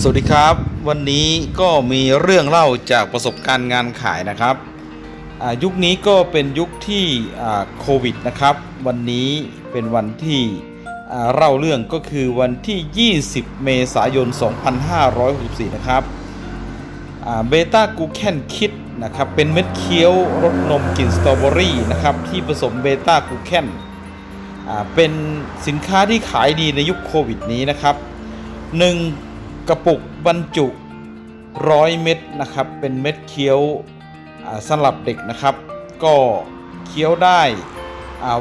สวัสดีครับ วันนี้ก็มีเรื่องเล่าจากประสบการณ์งานขายนะครับยุคนี้ก็เป็นยุคที่โควิดนะครับ วันนี้เป็นวันที่เล่าเรื่องก็คือวันที่ 20 เมษายน 2564 นะครับเบต้ากูแคนคิดนะครับเป็นเม็ดเคี้ยวรสนมกลิ่นสตรอเบอรี่นะครับที่ผสมเบต้ากูแคนเป็นสินค้าที่ขายดีในยุคโควิดนี้นะครับ 1 กระปุกบรรจุ100เม็ดนะครับ เป็นเม็ดเคี้ยวสำหรับเด็กนะครับ ก็เคี้ยวได้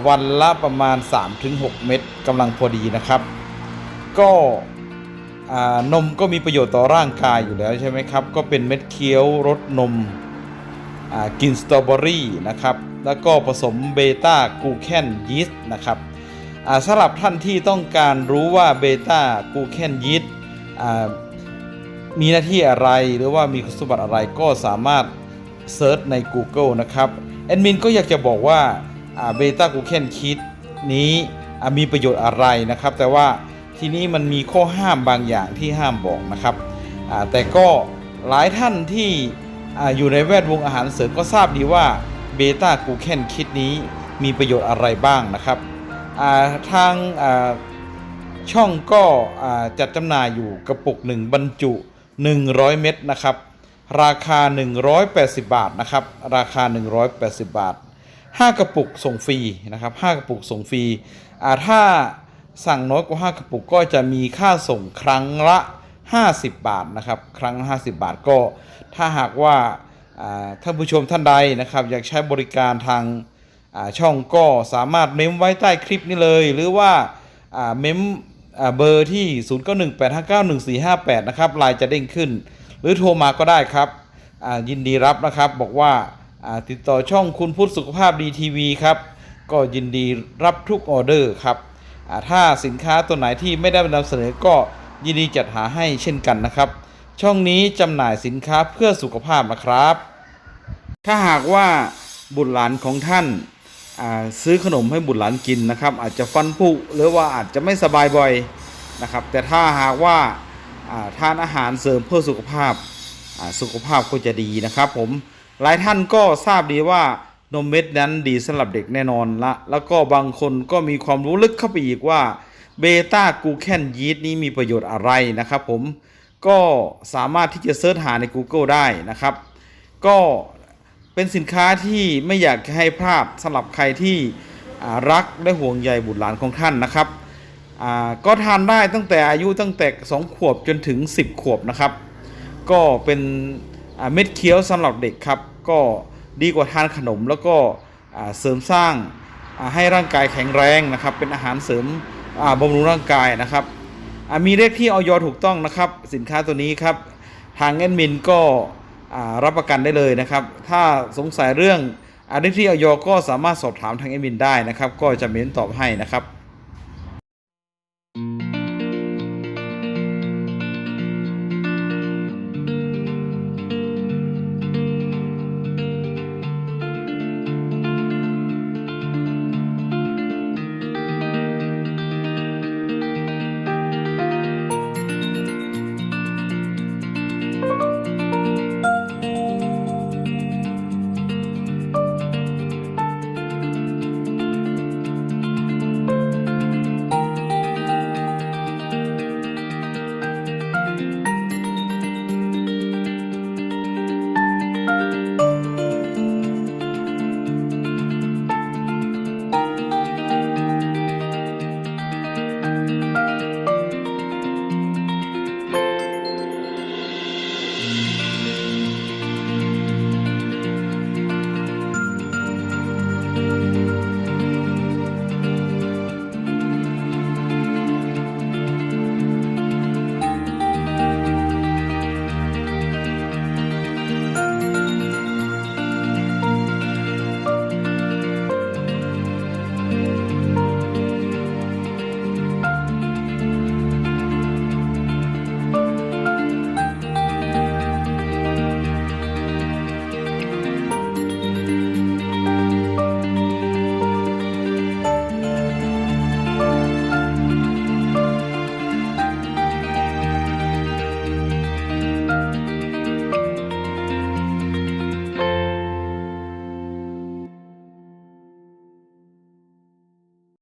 วันละประมาณ 3-6 เม็ดกำลังพอดีนะครับ ก็นมก็มีประโยชน์ต่อร่างกายอยู่แล้วใช่ไหมครับ ก็เป็นเม็ดเคี้ยวรสนมกินสตรอเบอรี่นะครับ แล้วก็ผสมเบต้ากูแคนยีสต์นะครับสำหรับท่านที่ต้องการรู้ว่าเบต้ากูแคนยีสต์ มีหน้าที่อะไรหรือว่ามีคุณสมบัติอะไรก็สามารถเซิร์ชใน Google นะครับแอดมินก็อยากจะบอกว่าเบต้ากูแคนคีดนี้มีประโยชน์อะไรนะครับ แต่ว่าทีนี้มันมีข้อห้ามบางอย่างที่ห้ามบอกนะครับแต่ก็หลายท่านที่อยู่ในแวดวงอาหารเสริมก็ทราบดีว่าเบต้ากูแคนคิดนี้มีประโยชน์อะไรบ้างนะครับทาง ช่องก็จัดจำหน่ายอยู่กระปุกหนึ่งบรรจุ 100 เม็ดนะครับ ราคา 180 บาทนะครับ ราคา 180 บาท 5 กระปุกส่งฟรีนะครับ 5 กระปุกส่งฟรีถ้าสั่งน้อยกว่า 5 กระปุกก็จะมีค่าส่งครั้งละ 50 บาทนะครับ ครั้งละ50 บาทก็ ถ้าหากว่าท่านผู้ชมท่านใดนะครับ อยากใช้บริการทางช่องก็สามารถเมมไว้ใต้คลิปนี้เลย หรือว่าเมม เบอร์ที่ 0918591458 นะครับไลน์จะเด้งขึ้น หรือโทรมาก็ได้ครับอ่ายินดีรับนะครับบอกว่าติดต่อช่องคุณพุทธสุขภาพดีทีวีครับ ก็ยินดีรับทุกออเดอร์ครับถ้าสินค้าตัวไหนที่ไม่ได้นำเสนอก็ยินดีจัดหาให้เช่นกันนะครับ ช่องนี้จำหน่ายสินค้าเพื่อสุขภาพนะครับ ถ้าหากว่าบุตรหลานของท่าน ซื้อขนมให้บุตรหลานกินนะครับ อาจจะฟันผุหรือว่าอาจจะไม่สบายบ่อยนะครับ แต่ถ้าหากว่าทานอาหารเสริมเพื่อสุขภาพสุขภาพก็จะดีนะครับ ผมหลายท่านก็ทราบดีว่านมเม็ดนั้นดีสำหรับเด็กแน่นอนละแล้วก็บางคนก็มีความรู้ลึกเข้าไปอีกว่าเบต้ากูแคนยีสต์นี้มีประโยชน์อะไรนะครับ ผมก็สามารถที่จะเสิร์ชหาใน Google ได้นะครับ ก็ เป็นสินค้าที่ไม่อยากให้พลาดสำหรับใครที่รักและห่วงใยบุตรหลานของท่านนะครับก็ทานได้ตั้งแต่อายุตั้งแต่ 2 ขวบจนถึง 10 ขวบนะครับ ก็เป็นเม็ดเคี้ยวสำหรับเด็กครับ ก็ดีกว่าทานขนมแล้วก็เสริมสร้างให้ร่างกายแข็งแรงนะครับ เป็นอาหารเสริมบำรุงร่างกายนะครับ มีเลขที่ออยถูกต้องนะครับ สินค้าตัวนี้ครับ ทางแอดมินก็ รับประกันได้เลยนะครับ ถ้าสงสัยเรื่องอะไรที่ออยก็สามารถสอบถามทางเอมินได้นะครับ ก็จะเม้นตอบให้นะครับ